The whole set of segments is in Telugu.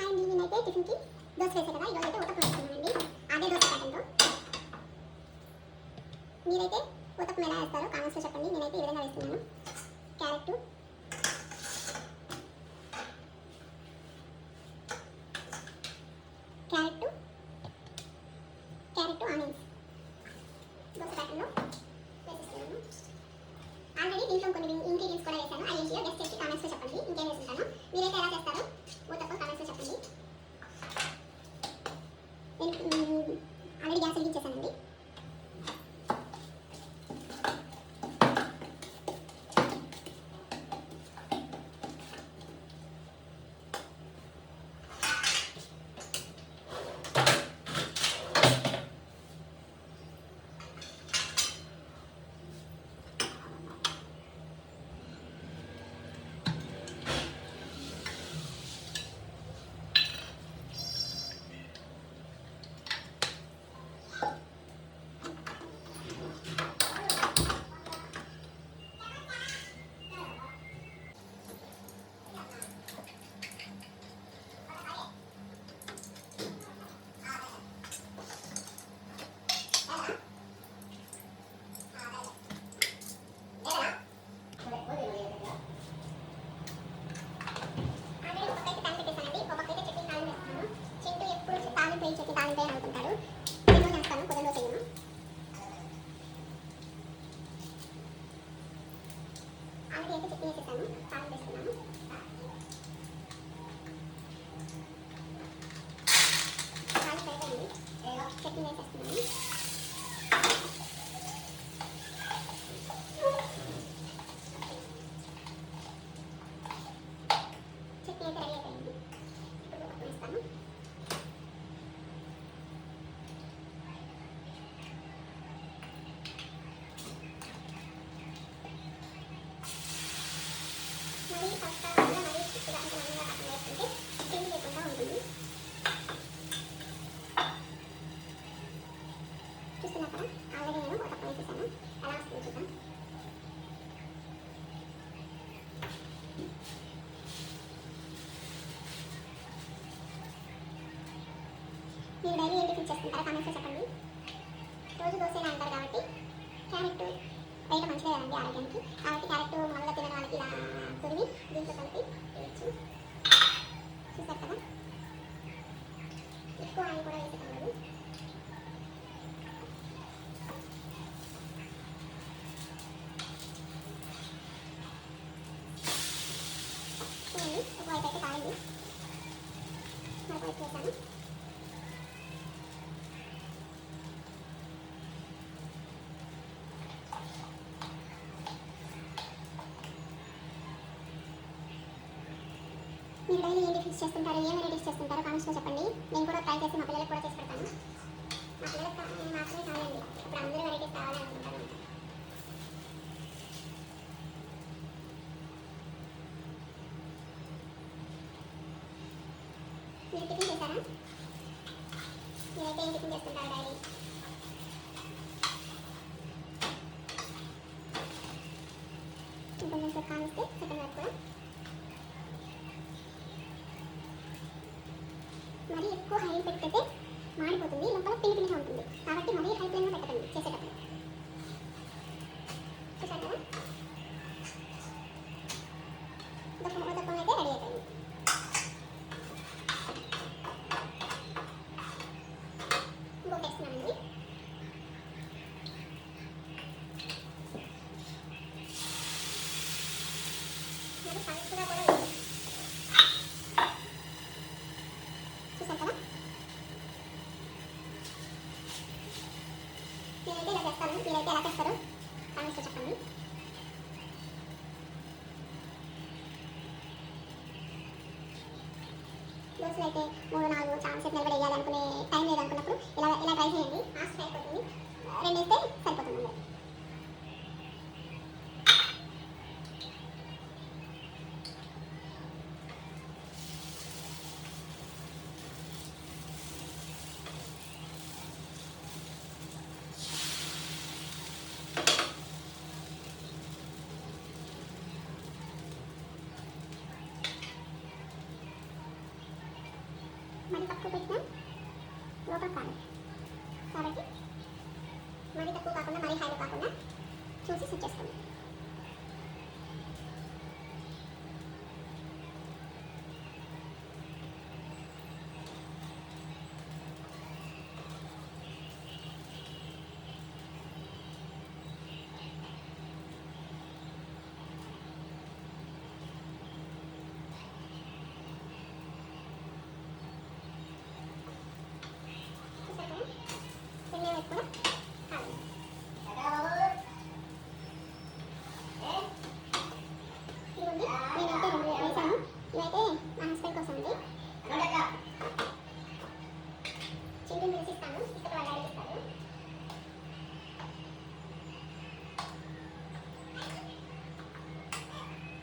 హాయ్ అండి నేనైతే టిఫిన్కి దోశ వేసే కదా ఈరోజు అయితే ఊతపు వేసుకున్నానండి అదే దోశ ప్యాటర్న్తో మీరైతే ఊతపు ఎలా వేస్తారో కామెంట్స్లో చెప్పండి. నేనైతే ఈ విధంగా వేస్తున్నాను. క్యారెట్ మీరు డైలీ ఏంటి ఫిక్స్ చేస్తుంటారు ఏమైనా చేస్తుంటారు కామెంట్స్లో చెప్పండి. నేను కూడా ట్రై చేసి మా పిల్లలకు కూడా చేసి పెడతాను. మా పిల్లలకు మాత్రమే కావాలండి ఇప్పుడు అందరూ వెరైటీస్ కావాలనుకుంటారు చేయండి హాస్టల్ అయిపోతుంది. సరిపోతుంది.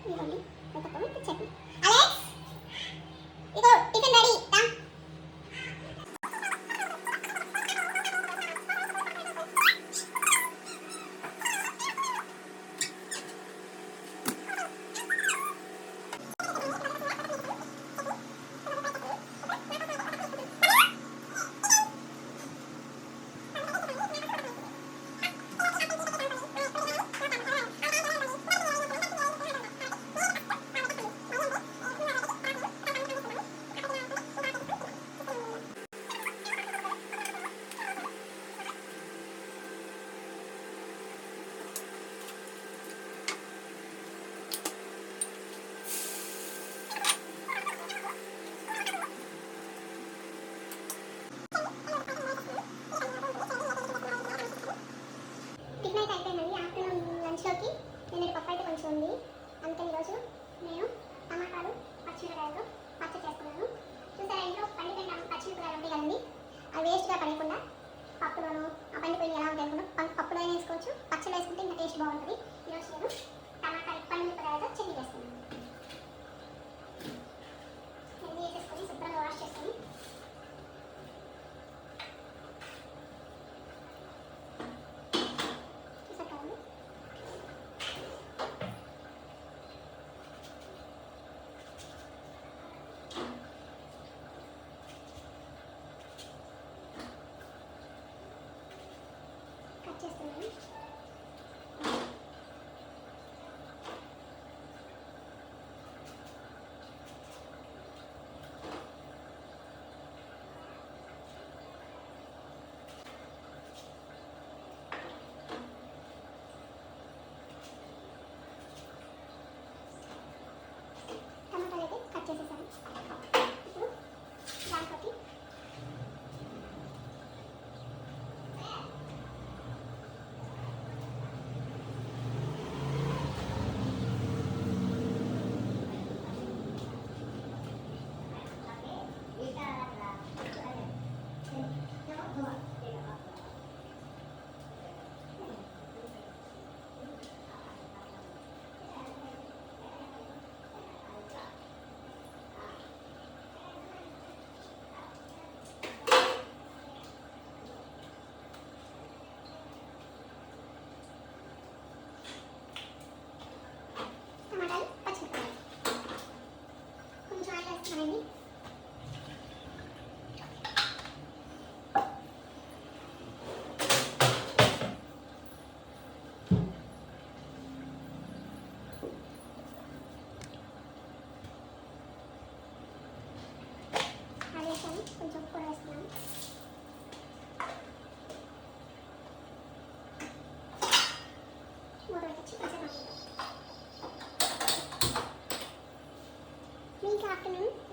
ఇదిగోండి ఒక చట్నీ అలెక్స్! ఇదో టిఫిన్ రెడీ. Thank you.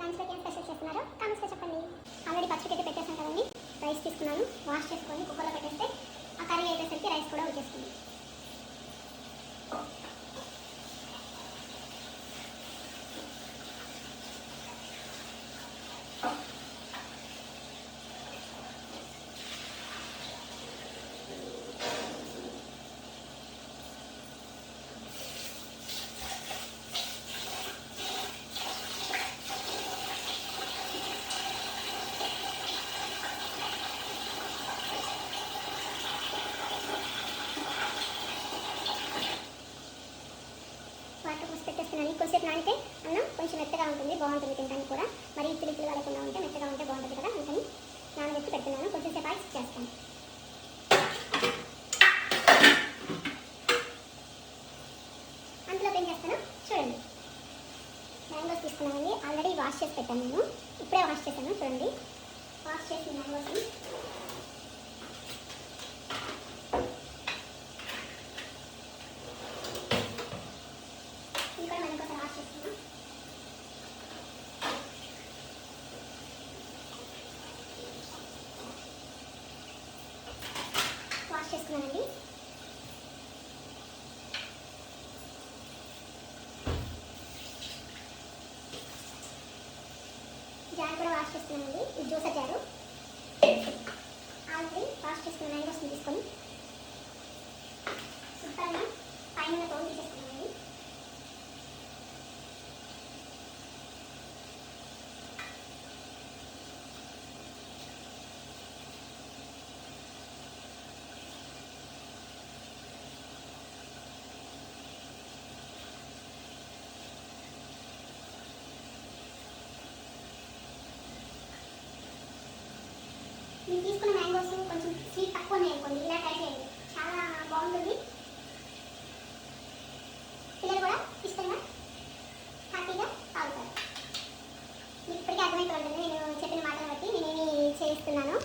దాంట్లోకి ఏం స్పెషల్ చేస్తున్నారు కామెంట్స్లో చెప్పండి. ఆల్రెడీ పచ్చికైతే పెట్టేసాను కదండి. రైస్ తీసుకున్నాను. వాష్ చేసుకొని కుక్కర్లో పెట్టేస్తే ఆ కర్రీ అయిపోయేసరికి రైస్ కూడా వచ్చేస్తుంది పక్క కొంచెంసేపు నానితే అన్నం కొంచెం మెత్తగా ఉంటుంది బాగుంటుంది తినడానికి కూడా. మరి ఇత్తులు ఇత్తులు కలగకుండా ఉంటే మెత్తగా ఉంటే బాగుంటుంది కదా అందుకని నానబెట్టి పెడుతున్నాను. కొంచెం సేపు ఆగి చేస్తాను. అంతలో ఏం చేస్తాను? చూడండి. మ్యాంగోస్ తీసుకున్నామండి ఆల్రెడీ వాష్ చేసి పెట్టాను నేను. ఇప్పుడే వాష్ చేశాను చూడండి. వాష్ చేసిన మ్యాంగోస్ని ఇంకా మనం ఒకసారి వాష్ చేస్తున్నాం వాష్ చేసుకున్నానండి జార్ కూడా వాష్ చేస్తున్నానండి ఇది దోశ జారు ఆల్రెడీ వాష్ చేసుకున్న మ్యాంగోస్ని తీసుకొని. శుభ్రంగా పైన తోలు తీసేసుకున్నానండి మీరు తీసుకున్న మ్యాంగోస్ కొంచెం స్వీట్ తక్కువనే అనుకోండి ఇలా ట్రై చేయండి చాలా బాగుంటుంది పిల్లలు కూడా ఇష్టంగా హ్యాపీగా తాగుతారు మీకు ఇప్పటికీ అర్థమైతే ఉంటుంది నేను చెప్పిన మాటలు బట్టి నేనేమి చేస్తున్నాను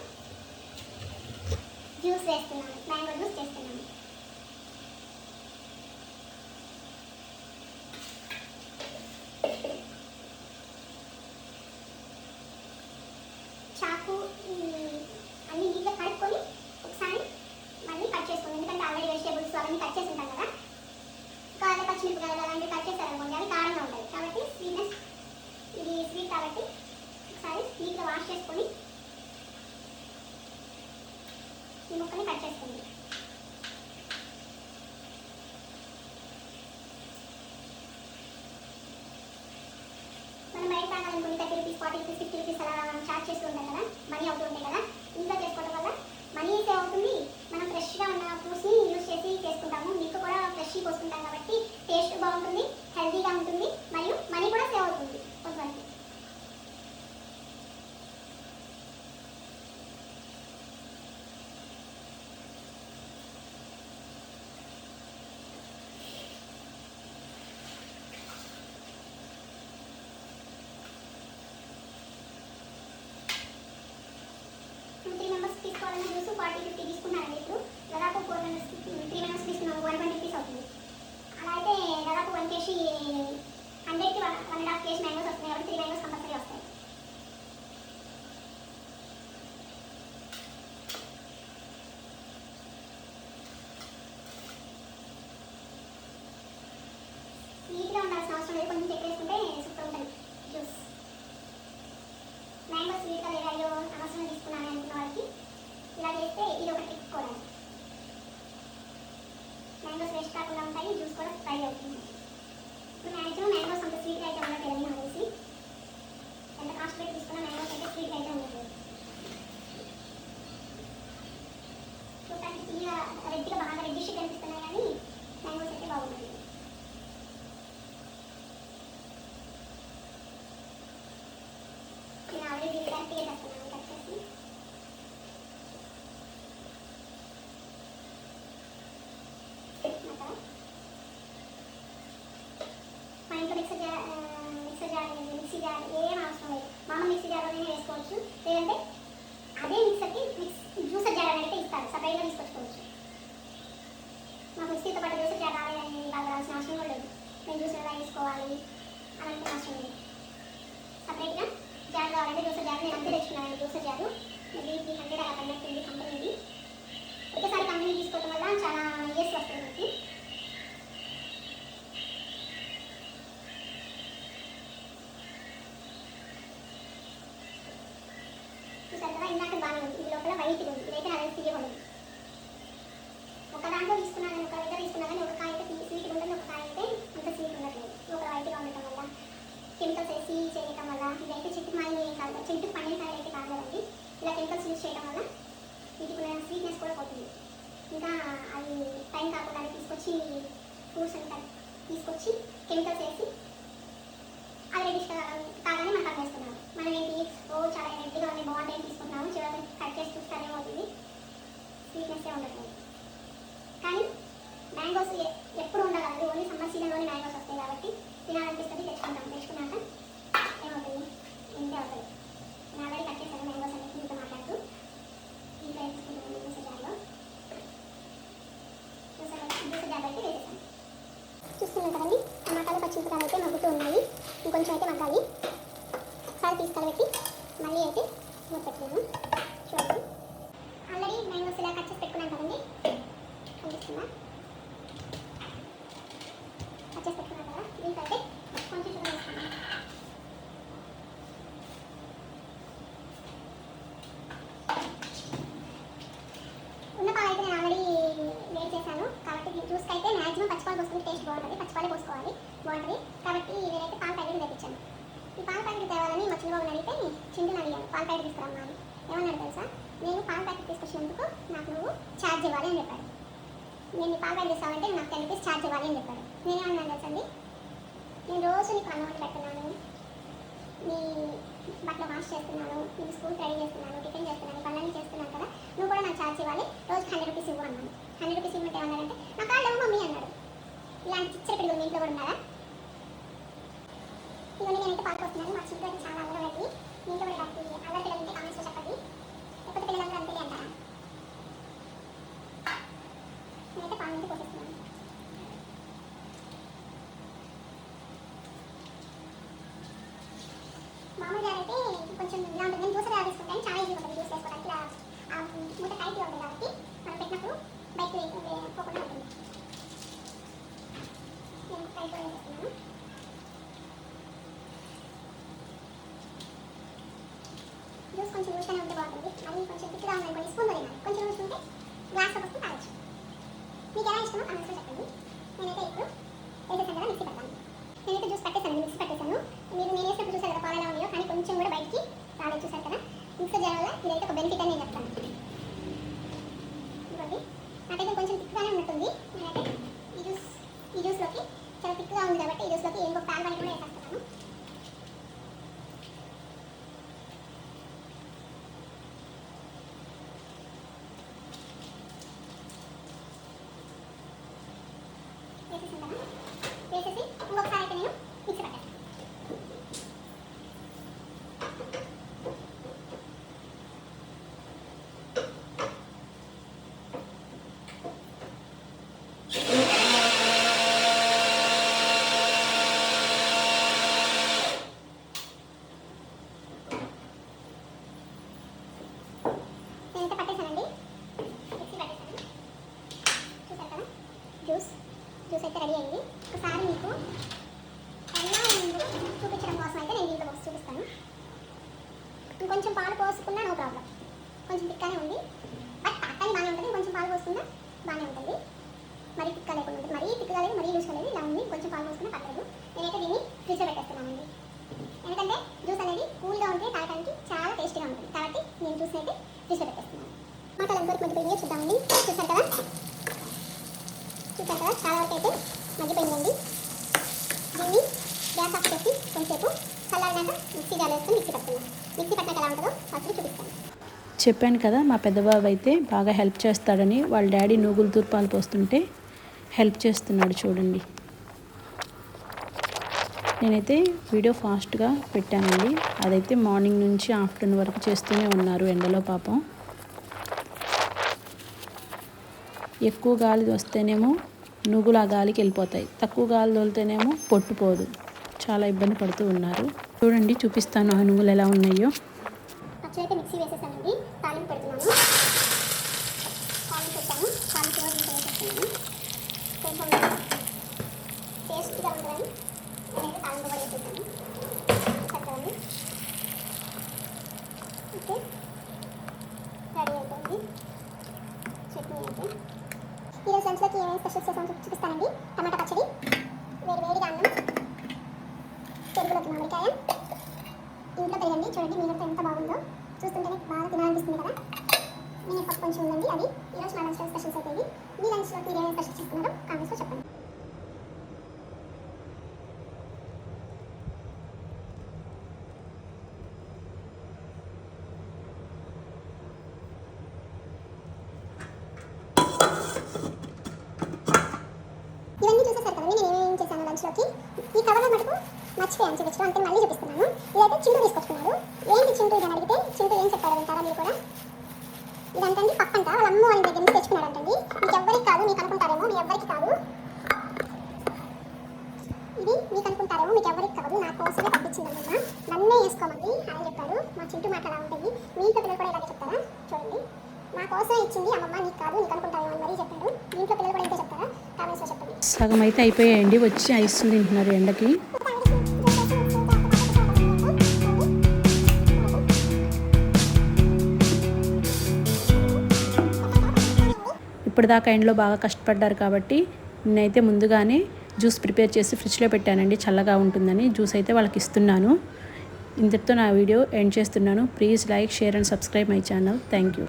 జ్యూస్ వేస్తున్నాను మ్యాంగో జ్యూస్ చేస్తున్నాను చాకు ఈ, అన్ని నీట్గా కడుక్కొని ఒకసారి మళ్ళీ కట్ చేసుకోండి ఎందుకంటే ఆల్రెడీ వెజిటేబుల్స్ అవన్నీ కట్ చేసి ఉంటాం కదా కాదు పచ్చిమిరపకాయలు అలాంటివి కట్ చేశారనుకోండి అవి కారంగా ఉంటాయి కాబట్టి స్వీట్నెస్ ఇది స్వీట్ కాబట్టి ఒకసారి నీట్గా వాష్ చేసుకొని ఈ ముక్కని కట్ చేసుకోండి మనం బయట తాగాలనుకోండి thirty rupees forty rupees fifty rupees అలా మనం చార్జ్ చేస్తూ ఉంటాం కదా మనీ అవుతూ ఉంటాయి కదా ఇంట్లో చేసుకోవడం వల్ల మనీ సేవ్ అవుతుంది మనం ఫ్రెష్గా ఉన్న ఫ్రూట్స్ని యూజ్ చేసి చేసుకుంటాము మీకు కూడా ఫ్రెష్ పోసుకుంటాం కాబట్టి టేస్ట్ బాగుంటుంది హెల్తీగా ఉంటుంది మరియు మనీ కూడా సేవ్ అవుతుంది కొంతమంది టూ త్రీ మెంబర్స్ తీసుకోవాలన్న జ్యూస్ ఫార్టీ ఫిఫ్టీ తీసుకున్నారండి ఇప్పుడు దాదాపు ఫోర్ మెంబర్స్ త్రీ మెంబర్స్ తీసుకున్నాము వన్ ట్వంటీ రూపీస్ అవుతుంది అలా అయితే దాదాపు వన్ కేజీ హండ్రెడ్కి one one and half KG mangoes వస్తున్నాయి కాబట్టి త్రీ మ్యాంగోస్ కంపల్సరీ వస్తాయి నీట్గా ఉండాల్సిన అవసరం లేదు కొంచెం చెక్ వేసుకుంటే సూపర్ ఉంటుంది. జ్యూస్ మ్యాంగో స్వీట్గా లేదా అయ్యో అనవసరం తీసుకున్నాను అనుకున్న వాళ్ళకి ఇలా చేస్తే ఇది ఒక ట్రిక్ కూడా. మ్యాంగోస్ వేస్ట్ కాకుండా ఉంటాయి జ్యూస్ కూడా ఫ్రై అవుతుంది. ఇప్పుడు మ్యాక్సిమం మ్యాంగోస్ అంత స్వీట్గా అయితే ఉండట్లేదు నాకు తెలిసి ఎంత కాస్ట్ పెట్టి తీసుకున్న మ్యాంగోస్ అయితే స్వీట్గా అయితే ఉండట్లేదు చూడటానికి తీయ రెడ్గా బాగా రెడ్డిష్ కనిపిస్తున్నాయి కానీ మ్యాంగోస్ అయితే బాగుంటుంది నేను ఆల్రెడీ దీన్ని కట్ చేసేస్తున్నాను కట్ చేసి మసాలా. మా ఇంట్లో మిక్సర్ జార్ ఆ, మిక్సర్ జార్ లేదు, మిక్సీ జార్ ఏం అవసరం లేదు మామూలు మిక్సీ జార్లోనే వేసుకోవచ్చు లేదంటే అదే మిక్సర్కి మిక్స్ జ్యూసర్ జార్ అని అయితే ఇస్తారు. సపరేట్గా తీసుకొచ్చుకోవచ్చు. మాకు మిక్సీతో పాటు జ్యూసర్ జార్ రాలేదని బాగా రావాల్సిన అవసరం కూడా లేదు. మేము జ్యూసర్ ఎలా వేసుకోవాలి అని అనుకున్న అవసరం లేదు. సపరేట్గా జార్ కావాలంటే జ్యూసర్ జార్ నేను అంతే తెచ్చుకున్నాను. Juicer jar maybe three hundred అలా పడినట్టుంది కంపెనీది ఒకసారి కంపెనీ తీసుకోవడం వల్ల చాలా ఇయర్స్ వస్తుంది మనకి చూసారు కదా ఇందాక బాగానే ఉంది ఇది లోపల వైట్ ఉంది. ఇదైతే అదే తీయకూడదు ఒక దాంట్లో తీసుకున్నా నేను ఒక దగ్గర తీసుకున్నా కానీ ఒక కాయ అయితే స్వీట్ ఉంటుంది ఒక కాయ అయితే అంత స్వీట్ ఉండట్లేదు. ఒక వైట్గా ఉండటం వల్ల కెమికల్స్ వేసి చేయటం వల్ల ఇదైతే చెట్టు మాయలు ఏం కాదు. చెట్టు పండిన కాయలు అయితే కాదు కదండి. ఇలా కెమికల్స్ యూజ్ చేయడం వల్ల వీటికి ఉన్న స్వీట్నెస్ కూడా పోతుంది. ఇంకా అవి టైం కాకుండా తీసుకొచ్చి ఫ్రూట్స్ అంతా తీసుకొచ్చి కెమికల్స్ వేసి అవి రెడ్డిష్ కాగానే మనం పనిచేస్తున్నాం మనం ఏంటి ఓ చాలా రెడ్డిగా ఉంది బాగుంటాయి తీసుకుంటున్నాము చివరికి కట్ చేసి చూస్తే ఏమవుతుంది? స్వీట్నెస్సే ఉండదు కానీ మ్యాంగోస్ ఎప్పుడు ఉండగలదు ఓన్లీ సమ్మర్ సీజన్లోనే మ్యాంగోస్ వస్తాయి కాబట్టి తినాలనిపిస్తుంది తెచ్చుకుంటాం తెచ్చుకున్నాక ఏమవుతుంది? ఇంతే అవుతుంది. నేను ఆల్రెడీ కట్ చేశాను మ్యాంగోస్ అనేది మీతో మాట్లాడుతూ ఇంకా ఏం తీసుకుంటాను జ్యూస్ జార్లో. జ్యూస్ జ్యూస్ అయితే వేసేసాను. చూస్తున్నాం కదండి? టమాటాలు పచ్చిమిరపకాయలు అయితే మగ్గుతూ ఉన్నాయి. ఇంకొంచెం అయితే మగ్గాలి. ఒకసారి తీసుకెళ్ళబెట్టి మళ్ళీ అయితే మూత పెట్టాను చూడండి. ఆల్రెడీ మ్యాంగోస్ ఇలా కట్ చేసి పెట్టుకున్నాను కదండి. కనిపిస్తుందా? కట్ చేసి పెట్టుకున్నాను కదా. దీంట్లో అయితే కొంచెం షుగర్ వేసుకున్నాం ఉన్న పాలు అయితే నేను ఆల్రెడీ వేడి చేశాను. కాబట్టి జ్యూస్కి అయితే మ్యాక్సిమం పచ్చిపాలు పోసుకుంటే టేస్ట్ బాగుంటుంది. పచ్చిపాలే పోసుకోవాలి. బాగుంటుంది. కాబట్టి నేనైతే ఈ పాల ప్యాకెట్ తేవాలని మా చిన్నబాబుని అడిగితే చింటుని అడిగాను పాల ప్యాకెట్ తీసుకురమ్మా అని. ఏమన్నాడు తెలుసా? నేను పాల ప్యాకెట్ తీసుకొచ్చినందుకు నాకు నువ్వు ఛార్జ్ ఇవ్వాలి అని చెప్పాడు. నేను పాల ప్యాకెట్ తీసుకోవాలంటే నాకు టెన్ రూపీస్ ఛార్జ్ ఇవ్వాలి అని చెప్పాడు. నేనేమన్నాను తెలుసండి నేను రోజు నీకు అన్నం వండి పెడుతున్నాను. నీ బట్టలు వాష్ చేస్తున్నాను నీకు స్కూల్ రెడీ చేస్తున్నాను టిఫిన్ చేస్తున్నాను పనులన్నీ చేస్తున్నాను కదా నువ్వు కూడా నాకు ఛార్జ్ ఇవ్వాలి రోజు హండ్రెడ్ రూపీస్ ఇవ్వు అన్నాను. హండ్రెడ్ రూపీస్ ఇవ్వమంటే ఏమన్నాడంటే నా కాళ్ళు మమ్మీ అన్నాడు. ఇలాంటి చిచ్చర పిడుగులు మీ ఇంట్లో కూడా ఉన్నారా? ఇవన్నీ నేనైతే పాల్గొస్తున్నాను మా చిన్న చాలా అల్లరి పెట్టి మీకు ఇంట్లో కూడా ఇలాంటి అల్లరి పిల్లలు ఉంటే కామెంట్స్లో చెప్పండి లేకపోతే పిల్లలందరూ అంతే అంటారా నేనైతే పాలు నుంచి పోసేస్తున్నాను మామూలుగా అయితే కొంచెం ఇలా ఉంటుంది నేను జ్యూస్ తీసుకుంటాను చాలా ఈజీ ఉంటుంది జ్యూస్ వేసుకోవడానికి ఇలా ఆ మూట టైట్గా ఉంటుంది కాబట్టి మనం పెట్టినప్పుడు బయట పోకుండా ఉంటుంది నేను టైట్ వేసేస్తున్నాను జ్యూస్ కొంచెం లూజ్గానే ఉంటే బాగుంటుంది అది కొంచెం తిక్కుగా ఉంది కొన్ని స్పూన్ తినాలి కొంచెం లూజ్ గ్లాస్లో పోసుకుని తాగొచ్చు మీకు ఎలా ఇష్టమో కమెంట్స్లో చెప్పండి నేనైతే ఇప్పుడు వేసేసాను కదా మిక్సీ పెడతాను నేనైతే జ్యూస్ పట్టేసాను మిక్సీ పట్టేసాను మీరు నేను వేసినప్పుడు చూసారు కదా పాలలా ఎలా ఉన్నాయో కానీ కొంచెం కూడా బయటికి రాలేదు చూసారు కదా మిక్సర్ చేయడం వల్ల ఇదైతే ఒక బెనిఫిట్ అని నేను చెప్తాను ఇదిగోండి నాకైతే కొంచెం తిక్కుగానే ఉన్నట్టుంది నేనైతే ఈ జ్యూస్ ఈ జ్యూస్లోకి చాలా తిక్కుగా ఉంది కాబట్టి ఈ జ్యూస్లోకి ఇంకొక పాలు పని కూడా వేసేస్తాను వేసేసాను కదా వేసేసి ఇంకొకసారి అయితే నేను మిక్సీ పట్టాను నేనైతే పట్టేశానండి మిక్సీ పట్టేశాను చూసారు కదా జ్యూస్ జ్యూస్ అయితే రెడీ అయింది ఒకసారి మీకు ఎలా ఉందో చూపించడం కోసం అయితే నేను దీంట్లో పోసి చూపిస్తాను ఇంకొంచెం పాలు పోసుకున్నా నో ప్రాబ్లం కొంచెం తిక్కానే ఉంది బట్ పాకాని బాగానే ఉంటుంది కొంచెం పాలు పోసుకున్నా బాగానే ఉంటుంది మరీ తిక్క లేకుండా ఉంటుంది మరీ తిక్కగా లేదు మరీ లూజ్గా లేదు ఇలా ఉంది కొంచెం పాలు పోసుకున్నా పట్టదు నేనైతే దీన్ని ఫ్రిడ్జ్లో పెట్టేస్తున్నానండి ఎందుకంటే జ్యూస్ అనేది కూల్గా ఉంటే తాగడానికి చాలా టేస్టీగా ఉంటుంది కాబట్టి నేను జ్యూస్ అయితే ఫ్రిడ్జ్లో పెట్టేస్తున్నాను మాటలు ఎంతవరకు మధ్యపోయిందో చూద్దామండి చూసారు కదా చూసారు కదా చాలా వరకు అయితే మగ్గిపోయిందండి దీన్ని గ్యాస్ ఆఫ్ చేసి కొంచెంసేపు చల్లారినాక మిక్సీ జార్ వేసుకొని మిక్సీ పట్టుకున్నాం మిక్సీ పట్టినాక ఎలా ఉంటుందో ఫస్ట్ చూపిస్తాను చెప్పాను కదా మా పెద్దబాబు అయితే బాగా హెల్ప్ చేస్తాడని వాళ్ళ డాడీ నూగులు తూర్పాలు పోస్తుంటే హెల్ప్ చేస్తున్నాడు చూడండి. నేనైతే వీడియో ఫాస్ట్గా పెట్టానండి. అదైతే మార్నింగ్ నుంచి ఆఫ్టర్నూన్ వరకు చేస్తూనే ఉన్నారు ఎండలో పాపం. ఎక్కువ గాలి వస్తేనేమో నువ్వులు ఆ గాలికి వెళ్ళిపోతాయి. తక్కువ గాలి తోలితేనేమో పొట్టుపోదు చాలా ఇబ్బంది పడుతూ ఉన్నారు. చూడండి చూపిస్తాను ఆ నువ్వులు ఎలా ఉన్నాయో అచ్చు అయితే మిక్సీ వేసేసానండి తాలింపు పెడుతున్నాను తాలింపు పెట్టాను తాలింపు కూడా దీంట్లో వేసేస్తున్నాను కొంచెం టేస్ట్గా ఉంటుందని నేనైతే తాలింపు కూడా వేసేసాను చక్కదండి ఓకే రెడీ అయిపోయింది చట్నీ అయితే ఈరోజు లంచ్లోకి ఏమేమి స్పెషల్స్ చేసామో చూపి- చూపిస్తానండి టమాటా పచ్చడి వేడి వేడిగా అన్నం పెరుగులోకి మామిడికాయ ఇంట్లో పెరగండి చూడండి మీరంతా ఎంత బాగుందో చూస్తుంటేనే బాగా తినాలనిపిస్తుంది కదా? నేను పప్పు కొంచెం ఉందండి అది. ఈరోజు మా లంచ్లో స్పెషల్స్ అయితే ఇవి మీ లంచ్లో మీరు ఏమైనా స్పెషల్స్ చేసుకున్నారో కామెంట్స్లో చెప్పండి బాక్స్లోకి ఈ కవర్లో మటుకు మర్చిపోయాను చూపించడం అంతే మళ్ళీ చూపిస్తున్నాను ఇదైతే చింటూ తీసుకొచ్చుకున్నాడు ఏంటి చింటూ ఇది అని అడిగితే చింటూ ఏం చెప్పాడు వింటారా మీరు కూడా ఇదంటండి పప్పు అంట వాళ్ళ అమ్మ వాళ్ళ దగ్గర నుంచి తెచ్చుకున్నాడంటండి మీకు ఎవ్వరికి కాదు మీకు అనుకుంటారేమో మీ ఎవ్వరికి కాదు ఇది మీకు అనుకుంటారేమో మీకు ఎవరికి కాదు నా కోసమే పంపించిందమ్మా నన్నే వేసుకోమండి అని చెప్పారు మా చింటూ మాట ఉంటుంది. మీ ఇంట్లో పిల్లలు కూడా ఇలాగే చెప్తారా? చూడండి. నా కోసమే ఇచ్చింది అమ్మమ్మ నీకు కాదు నీకు అనుకుంటారేమో అని మరీ చెప్పారు మీ ఇంట్లో పిల్లలు కూడా ఇంతే చెప్తారా? కామెంట్స్లో చెప్పండి. సగం అయితే అయిపోయాయండి వచ్చి ఐస్లు తింటున్నారు ఎండకి. ఇప్పటిదాకా ఎండలో బాగా కష్టపడ్డారు కాబట్టి నేనైతే ముందుగానే జ్యూస్ ప్రిపేర్ చేసి ఫ్రిడ్జ్లో పెట్టానండి చల్లగా ఉంటుందని జ్యూస్ అయితే వాళ్ళకి ఇస్తున్నాను. ఇంతటితో నా వీడియో ఎండ్ చేస్తున్నాను. Please like share and subscribe my channel. Thank you.